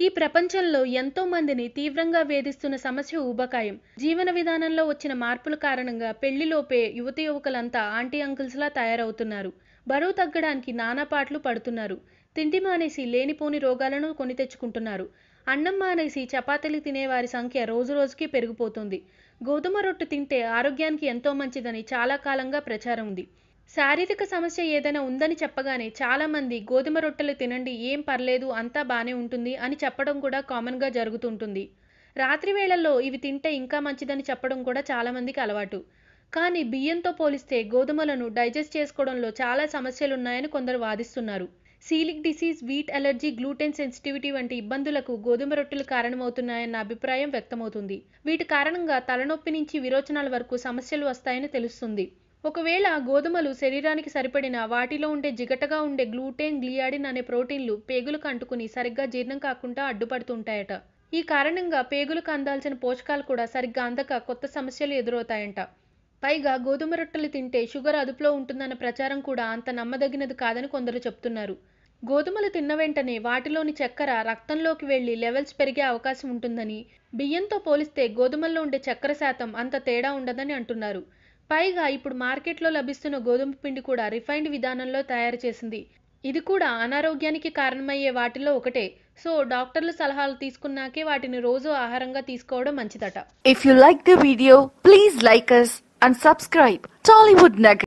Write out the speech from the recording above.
ఈ ప్రపంచంలో ఎంతో మందిని తీవ్రంగా వేధిస్తున్న సమస్య ఊబకాయం. జీవన విధానంలో వచ్చిన మార్పుల కారణంగా పెళ్ళిలోపే యువతి యువకులంతా ఆంటీ అంకుల్స్లా తయారవుతున్నారు. బరువు తగ్గడానికి నానాపాట్లు పడుతున్నారు. తిండి మానేసి లేనిపోని రోగాలను కొని తెచ్చుకుంటున్నారు. అన్నం మానేసి చపాతీలు తినేవారి సంఖ్య రోజు రోజుకి పెరిగిపోతుంది. గోధుమ రొట్టె తింటే ఆరోగ్యానికి ఎంతో మంచిదని చాలా కాలంగా ప్రచారం ఉంది. శారీరక సమస్య ఏదైనా ఉందని చెప్పగానే చాలామంది గోధుమ రొట్టెలు తినండి ఏం పర్లేదు అంతా బాగానే ఉంటుంది అని చెప్పడం కూడా కామన్గా జరుగుతుంటుంది. రాత్రి వేళల్లో ఇవి తింటే ఇంకా మంచిదని చెప్పడం కూడా చాలామందికి అలవాటు. కానీ బియ్యంతో పోలిస్తే గోధుమలను డైజెస్ట్ చేసుకోవడంలో చాలా సమస్యలున్నాయని కొందరు వాదిస్తున్నారు. Celiac disease wheat allergy gluten sensitivity వంటి ఇబ్బందులకు గోధుమ రొట్టెలు కారణమవుతున్నాయన్న అభిప్రాయం వ్యక్తమవుతుంది. వీటి కారణంగా తలనొప్పి నుంచి విరోచనాల వరకు సమస్యలు వస్తాయని తెలుస్తుంది. ఒకవేళ గోధుమలు శరీరానికి సరిపడిన వాటిలో ఉండే జిగటగా ఉండే గ్లూటెన్ గ్లియాడిన్ అనే ప్రోటీన్లు పేగులకు అంటుకుని సరిగ్గా జీర్ణం కాకుండా అడ్డుపడుతుంటాయట. ఈ కారణంగా పేగులకు అందాల్సిన పోషకాలు కూడా సరిగ్గా అందక కొత్త సమస్యలు ఎదురవుతాయంట. పైగా గోధుమ రొట్టెలు తింటే షుగర్ అదుపులో ఉంటుందన్న ప్రచారం కూడా అంత నమ్మదగినది కాదని కొందరు చెప్తున్నారు. గోధుమలు తిన్న వెంటనే వాటిలోని చక్కెర రక్తంలోకి వెళ్ళి లెవెల్స్ పెరిగే అవకాశం ఉంటుందని బియ్యంతో పోలిస్తే గోధుమల్లో ఉండే చక్కెర శాతం అంత తేడా ఉండదని అంటున్నారు. పైగా ఇప్పుడు మార్కెట్లో లభిస్తున్న గోధుమ పిండి కూడా రిఫైన్డ్ విధానంలో తయారు చేసింది. ఇది కూడా అనారోగ్యానికి కారణమయ్యే వాటిలో ఒకటే. సో డాక్టర్ల సలహాలు తీసుకున్నాకే వాటిని రోజు ఆహారంగా తీసుకోవడం మంచిదట. If you like the video please like us and subscribe Tollywood Nagar